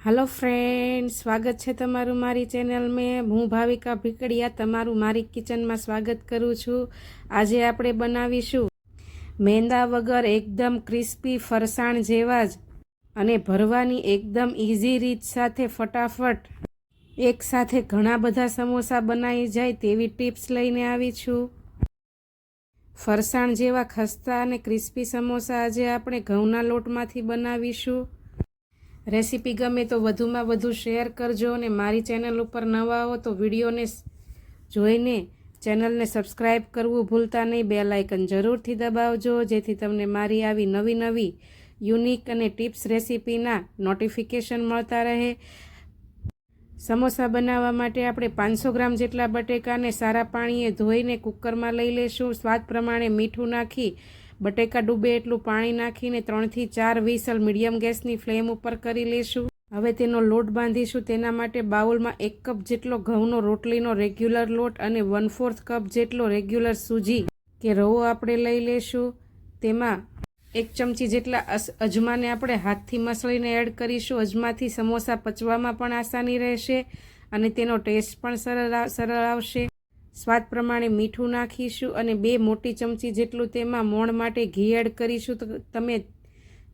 હાલો friend સ્વાગત છે તમારું મારી ચેનલમાં. હું ભાવિકા ભીકડિયા તમારું મારી કિચનમાં સ્વાગત કરું છું. આજે આપણે બનાવીશું મેંદા વગર એકદમ ક્રિસ્પી ફરસાણ જેવા જ અને ભરવાની એકદમ ઇઝી રીત સાથે ફટાફટ એક સાથે ઘણા બધા સમોસા બનાવી જાય તેવી ટિપ્સ લઈને આવી છું. ફરસાણ જેવા ખસ્તા અને ક્રિસ્પી સમોસા આજે આપણે ઘઉંના લોટમાંથી બનાવીશું. રેસીપી ગમે તો વધુમાં વધુ શેર કરજો અને મારી ચેનલ ઉપર નવા હો તો વિડીયોને જોઈને ચેનલને સબસ્ક્રાઈબ કરવું ભૂલતા નહીં. બે લાઇકન જરૂરથી દબાવજો, જેથી તમને મારી આવી નવી નવી યુનિક અને ટિપ્સ રેસીપીના નોટિફિકેશન મળતા રહે. સમોસા બનાવવા માટે આપણે પાંચસો ગ્રામ જેટલા બટેકાને સારા પાણીએ ધોઈને કુકરમાં લઈ લેશું સ્વાદ પ્રમાણે મીઠું નાખી બટેકા ડૂબે એટલું પાણી નાખીને ત્રણથી ચાર વિસલ મીડિયમ ગેસની ફ્લેમ ઉપર કરી લેશું. હવે તેનો લોટ બાંધીશું. તેના માટે બાઉલમાં એક કપ જેટલો ઘઉંનો રોટલીનો રેગ્યુલર લોટ અને વન ફોર્થ કપ જેટલો રેગ્યુલર સૂજી કે રવો આપણે લઈ લેશું. તેમાં એક ચમચી જેટલા અજમાને આપણે હાથથી મસળીને એડ કરીશું. અજમાથી સમોસા પચવામાં પણ આસાની રહેશે અને તેનો ટેસ્ટ પણ સરળ સરળ આવશે. સ્વાદ પ્રમાણે મીઠું નાખીશું અને બે મોટી ચમચી જેટલું તેમાં મોણ માટે ઘી એડ કરીશું. તો તમે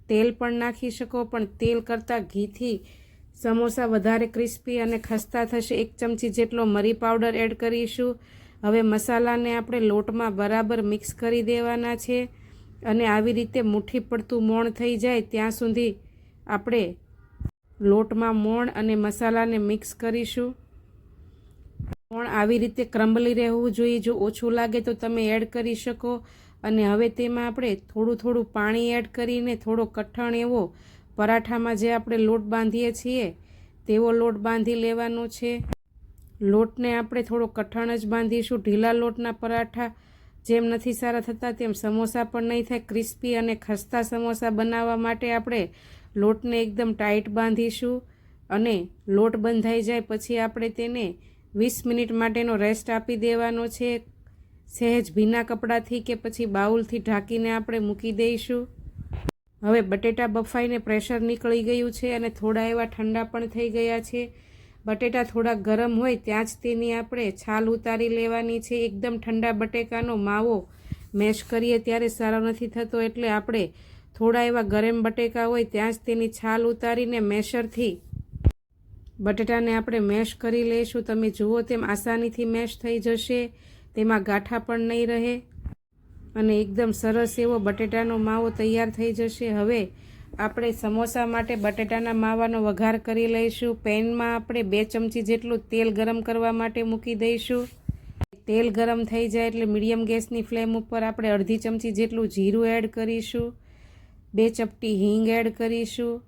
તેલ પણ નાખી શકો, પણ તેલ કરતાં ઘીથી સમોસા વધારે ક્રિસ્પી અને ખસ્તા થશે. એક ચમચી જેટલો મરી પાવડર એડ કરીશું. હવે મસાલાને આપણે લોટમાં બરાબર મિક્સ કરી દેવાના છે અને આવી રીતે મુઠ્ઠી પડતું મોણ થઈ જાય ત્યાં સુધી આપણે લોટમાં મોણ અને મસાલાને મિક્સ કરીશું. પણ આવી રીતે ક્રમ્બલી રહેવું જોઈએ. જો ઓછું લાગે તો તમે એડ કરી શકો. અને હવે તેમાં આપણે થોડું થોડું પાણી એડ કરીને થોડો કઠણ એવો પરાઠામાં જે આપણે લોટ બાંધીએ છીએ, તેવો લોટ બાંધી લેવાનો છે. લોટને આપણે થોડો કઠણ જ બાંધીશું. ઢીલા લોટના પરાઠા જેમ નથી સારા થતા, તેમ સમોસા પણ નહીં થાય. ક્રિસ્પી અને ખસ્તા સમોસા બનાવવા માટે આપણે લોટને એકદમ ટાઈટ બાંધીશું. અને લોટ બંધાઈ જાય, પછી આપણે તેને વીસ મિનિટ માટેનો રેસ્ટ આપી દેવાનો છે. સહેજ ભીના કપડાથી કે પછી બાઉલથી ઢાંકીને આપણે મૂકી દઈશું. હવે બટેટા બફાઈને પ્રેશર નીકળી ગયું છે અને થોડા એવા ઠંડા પણ થઈ ગયા છે. બટેટા થોડા ગરમ હોય ત્યાં જ તેની આપણે છાલ ઉતારી લેવાની છે. એકદમ ઠંડા બટેકાનો માવો મેશ કરીએ ત્યારે સારો નથી થતો એટલે આપણે થોડા એવા ગરમ બટેકા હોય ત્યાં જ તેની છાલ ઉતારીને મેશરથી બટેટાને આપણે મેશ કરી લઈશું. તમે જુઓ તેમ આસાનીથી મેશ થઈ જશે. તેમાં ગાંઠા પણ નહીં રહે. અને એકદમ સરસ એવો બટેટાનો માવો તૈયાર થઈ જશે. હવે આપણે સમોસા માટે બટેટાના માવાનો વઘાર કરી લઈશું. પેનમાં આપણે બે ચમચી જેટલું તેલ ગરમ કરવા માટે મૂકી દઈશું. તેલ ગરમ થઈ જાય એટલે મીડિયમ ગેસની ફ્લેમ ઉપર આપણે અડધી ચમચી જેટલું જીરું એડ કરીશું. બે ચપટી હિંગ એડ કરીશું.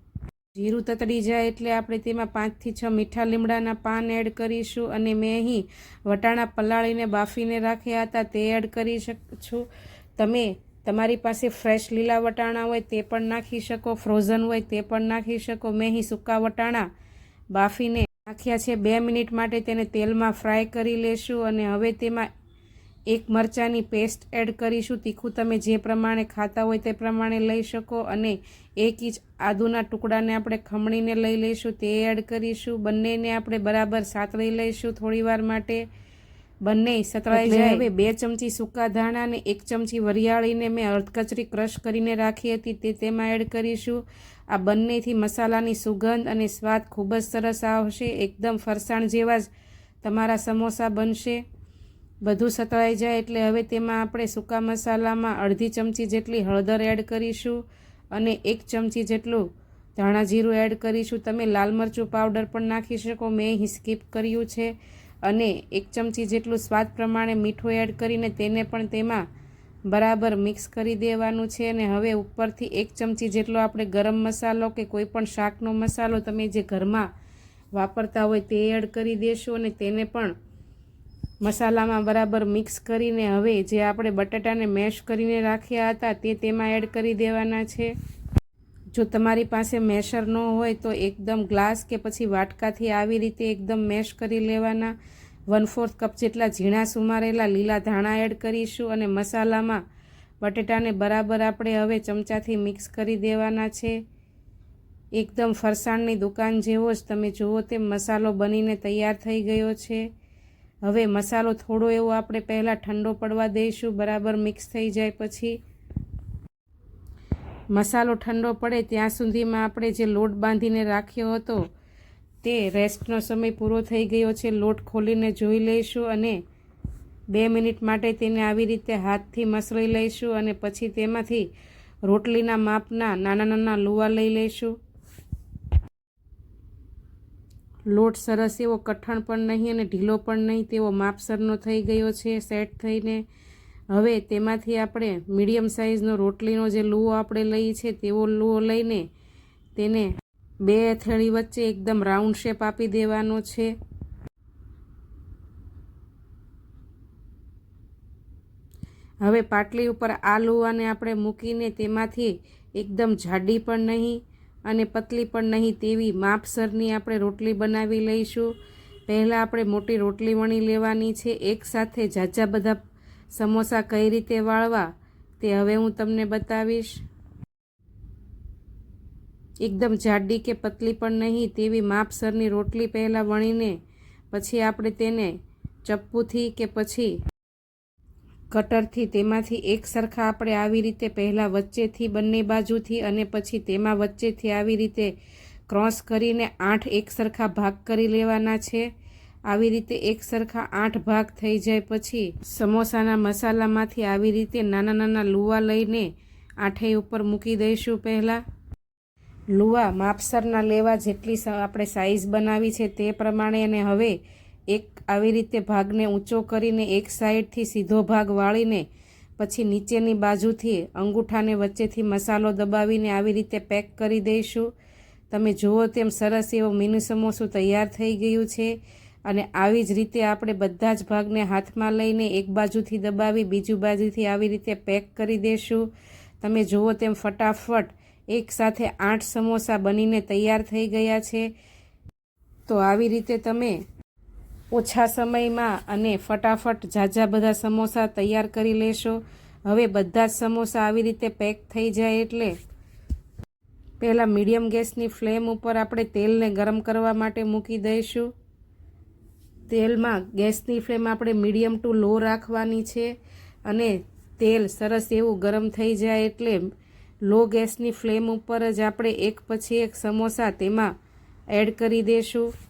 જીરું તતડી જાય એટલે આપણે તેમાં પાંચથી છ મીઠા લીમડાના પાન એડ કરીશું અને મેં અહીં વટાણા પલાળીને બાફીને રાખ્યા હતા, તે એડ કરી શકું તમે તમારી પાસે ફ્રેશ લીલા વટાણા હોય તે પણ નાખી શકો, ફ્રોઝન હોય તે પણ નાખી શકો. મેં અહીં સૂકા વટાણા બાફીને નાખ્યા છે. બે મિનિટ માટે તેને તેલમાં ફ્રાય કરી લેશું અને હવે તેમાં એક મરચાંની પેસ્ટ એડ કરીશું. તીખું તમે જે પ્રમાણે ખાતા હોય તે પ્રમાણે લઈ શકો અને એક ઇંચ આદુના ટુકડાને આપણે ખમણીને લઈ લઈશું. તે એડ કરીશું. બંનેને આપણે બરાબર સાતળી લઈશું થોડીવાર માટે. બંને સતળાઈ જાય. હવે બે ચમચી સૂકા ધાણા અને એક ચમચી વરિયાળીને મેં અર્ધકચરી ક્રશ કરીને રાખી હતી. તે તેમાં એડ કરીશું. આ બંનેથી મસાલાની સુગંધ અને સ્વાદ ખૂબ જ સરસ આવશે. એકદમ ફરસાણ જેવા જ તમારા સમોસા બનશે. બધું સતળાઈ જાય એટલે હવે તેમાં આપણે સૂકા મસાલામાં અડધી ચમચી જેટલી હળદર એડ કરીશું અને એક ચમચી જેટલું ધાણા જીરું એડ કરીશું. તમે લાલ મરચું પાવડર પણ નાખી શકો. મેં અહીં સ્કીપ કર્યું છે. અને એક ચમચી જેટલું સ્વાદ પ્રમાણે મીઠું એડ કરીને તેને પણ તેમાં બરાબર મિક્સ કરી દેવાનું છે. અને હવે ઉપરથી એક ચમચી જેટલો આપણે ગરમ મસાલો કે કોઈ પણ શાકનો મસાલો તમે જે ઘરમાં વાપરતા હોય તે એડ કરી દેશો અને તેને પણ મસાલામાં બરાબર મિક્સ કરીને હવે જે આપણે બટાટાને મેશ કરીને રાખ્યા હતા તે તેમાં એડ કરી દેવાના છે. જો તમારી પાસે મેશર ન હોય તો એકદમ ગ્લાસ કે પછી વાટકાથી આવી રીતે એકદમ મેશ કરી લેવાના. વન ફોર્થ કપ જેટલા ઝીણા સુમારેલા લીલા ધાણા એડ કરીશું અને મસાલામાં બટેટાને બરાબર આપણે હવે ચમચાથી મિક્સ કરી દેવાના છે. એકદમ ફરસાણની દુકાન જેવો જ તમે જુઓ તેમ મસાલો બનીને તૈયાર થઈ ગયો છે. હવે મસાલો થોડો એવો આપણે પહેલાં ઠંડો પડવા દઈશું, બરાબર મિક્સ થઈ જાય પછી. મસાલો ઠંડો પડે ત્યાં સુધીમાં આપણે જે લોટ બાંધીને રાખ્યો હતો, તે રેસ્ટનો સમય પૂરો થઈ ગયો છે. લોટ ખોલીને જોઈ લઈશું અને બે મિનિટ માટે તેને આવી રીતે હાથથી મસળી લઈશું અને પછી તેમાંથી રોટલીના માપના નાના નાના લુવા લઈ લઈશું. લોટ સરસ એવો કઠણ પણ નહીં અને ઢીલો પણ નહીં, તેવો માપસરનો થઈ ગયો છે સેટ થઈને. હવે તેમાંથી આપણે મીડિયમ સાઇઝનો રોટલીનો જે લૂવો આપણે લઈએ છે તેવો લૂવો લઈને તેને બે અથેળી વચ્ચે એકદમ રાઉન્ડ શેપ આપી દેવાનો છે. હવે પાટલી ઉપર આ લુવાને આપણે મૂકીને તેમાંથી એકદમ જાડી પણ નહીં અને પતલી પણ નહીં તેવી માપસરની આપણે રોટલી બનાવી લઈશું. પહેલાં આપણે મોટી રોટલી વણી લેવાની છે. એકસાથે ઝાઝા બધા સમોસા કઈ રીતે વાળવા તે હવે હું તમને બતાવીશ. એકદમ જાડી કે પતલી પણ નહીં તેવી માપસરની રોટલી પહેલાં વણીને પછી આપણે તેને ચપ્પુથી કે પછી કટરથી તેમાંથી એક સરખા આપણે આવી રીતે પહેલાં વચ્ચેથી બંને બાજુથી અને પછી તેમાં વચ્ચેથી આવી રીતે ક્રોસ કરીને આઠ એક સરખા ભાગ કરી લેવાના છે. આવી રીતે એક સરખા આઠ ભાગ થઈ જાય પછી સમોસાના મસાલામાંથી આવી રીતે નાના નાના લુવા લઈને આઠેય ઉપર મૂકી દઈશું પહેલાં. લુવા માપસરના લેવા જેટલી આપણે સાઈઝ બનાવી છે તે પ્રમાણે અને હવે એક આવી રીતે ભાગને ઊંચો કરીને એક સાઈડથી સીધો ભાગ વાળીને પછી નીચેની બાજુથી અંગૂઠાને વચ્ચેથી મસાલો દબાવીને આવી રીતે પેક કરી દઈશું. તમે જુઓ તેમ સરસ એવો મિની સમોસું તૈયાર થઈ ગયું છે અને આવી જ રીતે આપણે બધા જ ભાગને હાથમાં લઈને એક બાજુથી દબાવી બીજું બાજુથી આવી રીતે પેક કરી દઈશું. તમે જુઓ તેમ ફટાફટ એકસાથે આઠ સમોસા બનીને તૈયાર થઈ ગયા છે. તો આવી રીતે તમે ઓછા સમયમાં અને ફટાફટ ઝાઝા બધા સમોસા તૈયાર કરી લેશો. હવે બધા જ સમોસા આવી રીતે પેક થઈ જાય એટલે પહેલાં મીડિયમ ગેસની ફ્લેમ ઉપર આપણે તેલને ગરમ કરવા માટે મૂકી દઈશું. તેલમાં ગેસની ફ્લેમ આપણે મીડિયમ ટુ લો રાખવાની છે અને તેલ સરસ એવું ગરમ થઈ જાય એટલે લો ગેસની ફ્લેમ ઉપર જ આપણે એક પછી એક સમોસા તેમાં એડ કરી દઈશું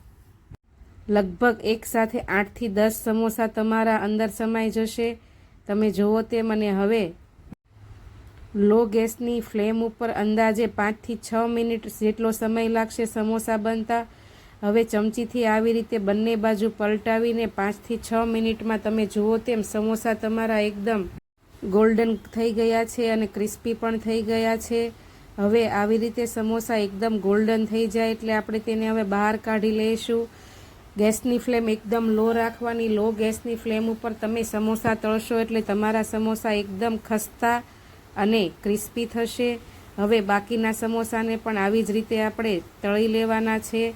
લગભગ એકસાથે આઠથી દસ સમોસા તમારા અંદર સમાઈ જશે. તમે જુઓ તે મને હવે લો ગેસની ફ્લેમ ઉપર અંદાજે પાંચથી છ મિનિટ જેટલો સમય લાગશે સમોસા બનતા. હવે ચમચીથી આવી રીતે બંને બાજુ પલટાવીને પાંચથી છ મિનિટમાં તમે જુઓ તેમ સમોસા તમારા એકદમ ગોલ્ડન થઈ ગયા છે અને ક્રિસ્પી પણ થઈ ગયા છે. હવે આવી રીતે સમોસા એકદમ ગોલ્ડન થઈ જાય એટલે આપણે તેને હવે બહાર કાઢી લઈશું. ગેસની ફ્લેમ એકદમ લો રાખવાની, લો ગેસની ફ્લેમ ઉપર તમે સમોસા તળશો એટલે તમારા સમોસા એકદમ ખસ્તા અને ક્રિસ્પી થશે. હવે બાકીના સમોસાને પણ આવી જ રીતે આપણે તળી લેવાના છે.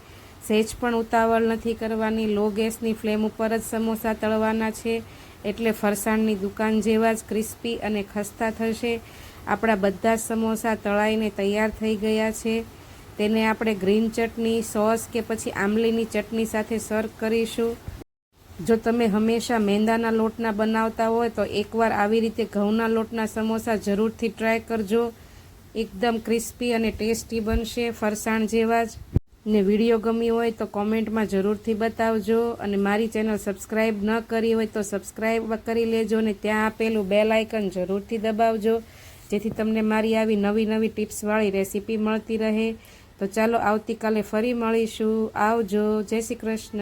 સહેજ પણ ઉતાવળ નથી કરવાની. લો ગેસની ફ્લેમ ઉપર જ સમોસા તળવાના છે. એટલે ફરસાણની દુકાન જેવા જ ક્રિસ્પી અને ખસ્તા થશે. આપણા બધા જ સમોસા તળાઈને તૈયાર થઈ ગયા છે. તેને આપણે ગ્રીન ચટણી, સોસ કે પછી આંબલીની ચટણી સાથે સર્વ કરીશું. જો તમે હંમેશા મેંદાના લોટના બનાવતા હોય તો એકવાર આવી રીતે ઘઉંના લોટના સમોસા જરૂરથી ટ્રાય કરજો. એકદમ ક્રિસ્પી અને ટેસ્ટી બનશે ફરસાણ જેવા જ. ને વીડિયો ગમી હોય તો કોમેન્ટમાં જરૂરથી બતાવજો અને મારી ચેનલ સબસ્ક્રાઈબ ન કરી હોય તો સબસ્ક્રાઈબ કરી લેજો અને ત્યાં આપેલું બેલ આઇકન જરૂરથી દબાવજો. જેથી તમને મારી આવી નવી નવી ટિપ્સવાળી રેસીપી મળતી રહે. તો ચાલો આવતીકાલે ફરી મળીશું. આવજો. જય શ્રી કૃષ્ણ.